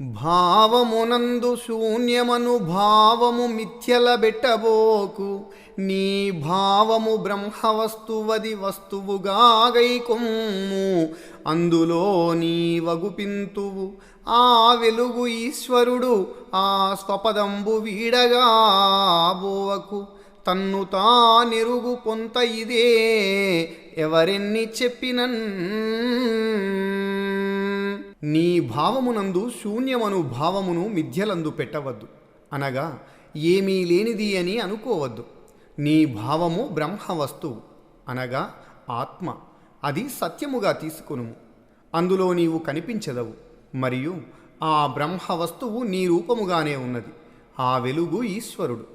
భావమునందు శూన్యమను భావము మిథ్యల బెట్టబోకు నీ భావము బ్రహ్మవస్తువది వస్తువుగా గైకొమ్ము అందులో నీ వగుపింతువు ఆ వెలుగు ఈశ్వరుడు ఆ స్వపదంబు వీడగా బోవకు. తన్ను తానెరుగు పొంత ఇదే ఎవరెన్ని చెప్పినన్ నీ భావమునందు శూన్యమను భావమును మిథ్యలందు పెట్టవద్దు. అనగా ఏమీ లేనిది అని అనుకోవద్దు. నీ భావము బ్రహ్మ వస్తువు అనగా ఆత్మ అది సత్యముగా తీసుకొనుము. అందులో నీవు కనిపించదవు. మరియు ఆ బ్రహ్మ వస్తువు నీ రూపముగానే ఉన్నది. ఆ వెలుగు ఈశ్వరుడు.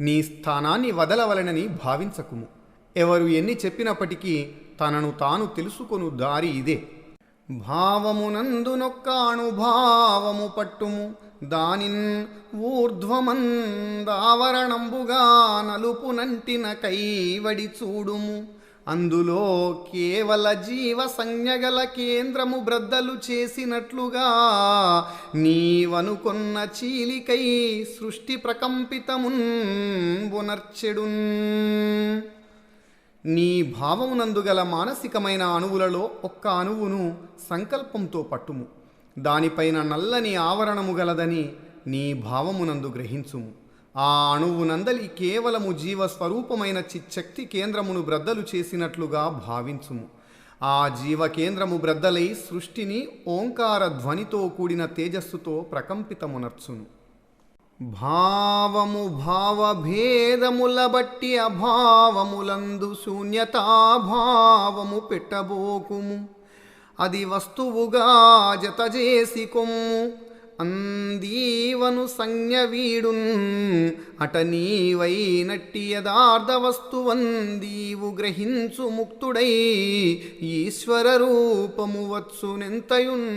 నీ స్థానాన్ని వదలవలనని భావించకుము. ఎవరు ఎన్ని చెప్పినప్పటికీ తనను తాను తెలుసుకొను దారి ఇదే. భావమునందునొక్కాణు భావము పట్టుము. దానిన్ ఊర్ధ్వమందావరణంబుగా నలుపునంటిన కైవడి చూడుము. అందులో కేవల జీవ సంజ్ఞగల కేంద్రము బ్రద్దలు చేసినట్లుగా నీవనుకొన్న చీలికై సృష్టి ప్రకంపితమున్ బునర్చెడున్. నీ భావమునందుగల మానసికమైన అణువులలో ఒక్క అణువును సంకల్పంతో పట్టుము. దానిపైన నల్లని ఆవరణము గలదని నీ భావమునందు గ్రహించుము. ఆ అణువునందలి కేవలము జీవస్వరూపమైన చిచ్చక్తి కేంద్రమును బ్రద్దలు చేసినట్లుగా భావించుము. ఆ జీవ కేంద్రము బ్రద్దలై సృష్టిని ఓంకార ధ్వనితో కూడిన తేజస్సుతో ప్రకంపితమునర్చును. భావము భావభేదముల బట్టి అభావములందు శూన్యతాభావము పెట్టబోకుము. అది వస్తువుగా జతజేసి కొమ్ము అందీవను సంజ్ఞ వీడున్ అట యథార్థ వస్తువందీవు గ్రహించు ముక్తుడై ఈశ్వర రూపము వచ్చునెంతయున్.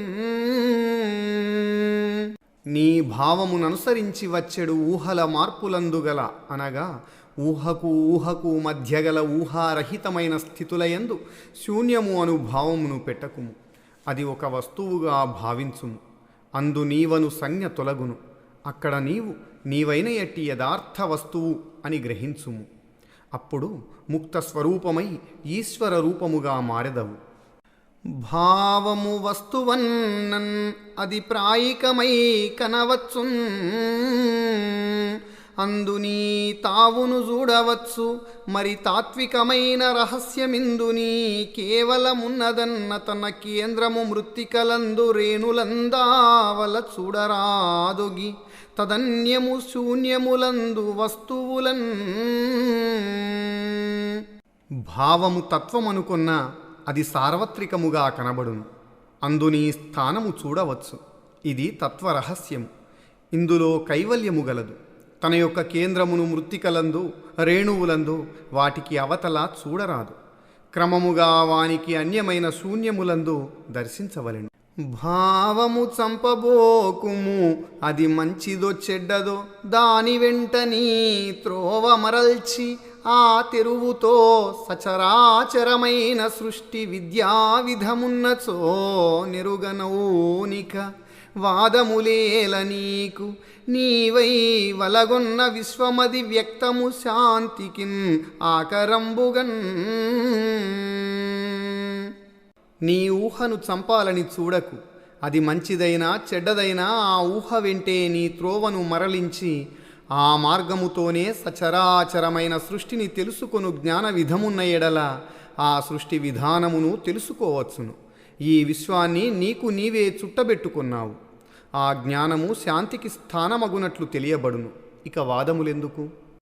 నీ భావముననుసరించి వచ్చెడు ఊహల మార్పులందుగల అనగా ఊహకు ఊహకు మధ్యగల ఊహారహితమైన స్థితులయందు శూన్యము అను భావమును పెట్టకుము అది ఒక వస్తువుగా భావించుము. అందు నీవను సంజ్ఞ తొలగును. అక్కడ నీవు నీవైన ఎట్టి యథార్థ వస్తువు అని గ్రహించుము. అప్పుడు ముక్త స్వరూపమై ఈశ్వర రూపముగా మారెదవు. భావము వస్తువన్నన్ అది ప్రాయికమై కనవచ్చున్. అందునీ తావును చూడవచ్చు మరి తాత్వికమైన రహస్యమిందుని కేవలమున్నదన్న తన కేంద్రము మృత్తికలందు రేణులందావల చూడరాదొగి తదన్యము శూన్యములందు వస్తువులన్. భావము తత్వమనుకున్న అది సార్వత్రికముగా కనబడును. అందుని స్థానము చూడవచ్చు. ఇది తత్వరహస్యము. ఇందులో కైవల్యము గలదు. తన యొక్క కేంద్రమును మృత్తికలందు రేణువులందు వాటికి అవతల చూడరాదు. క్రమముగా వానికి అన్యమైన శూన్యములందు దర్శించవలెను. భావము చంపబోకుము. అది మంచిదో చెడ్డదో దాని వెంట నీ త్రోవ మరల్చి ఆ తెరువుతో సచరాచరమైన సృష్టి విద్యా విధమున్నచో నిరుగనౌనిక వాదములేల నీకు నీవై వలగొన్న విశ్వమది వ్యక్తము శాంతికిన్ ఆకరంబుగన్ నీ ఊహను చంపాలని చూడకు. అది మంచిదైనా చెడ్డదైనా ఆ ఊహ వెంటే నీ త్రోవను మరలించి ఆ మార్గముతోనే సచరాచరమైన సృష్టిని తెలుసుకొను జ్ఞాన విధమున్న ఎడల ఆ సృష్టి విధానమును తెలుసుకోవచ్చును. ఈ విశ్వాన్ని నీకు నీవే చుట్టబెట్టుకున్నావు. ఆ జ్ఞానము శాంతికి స్థానమగునట్లు తెలియబడును. ఇక వాదములెందుకు?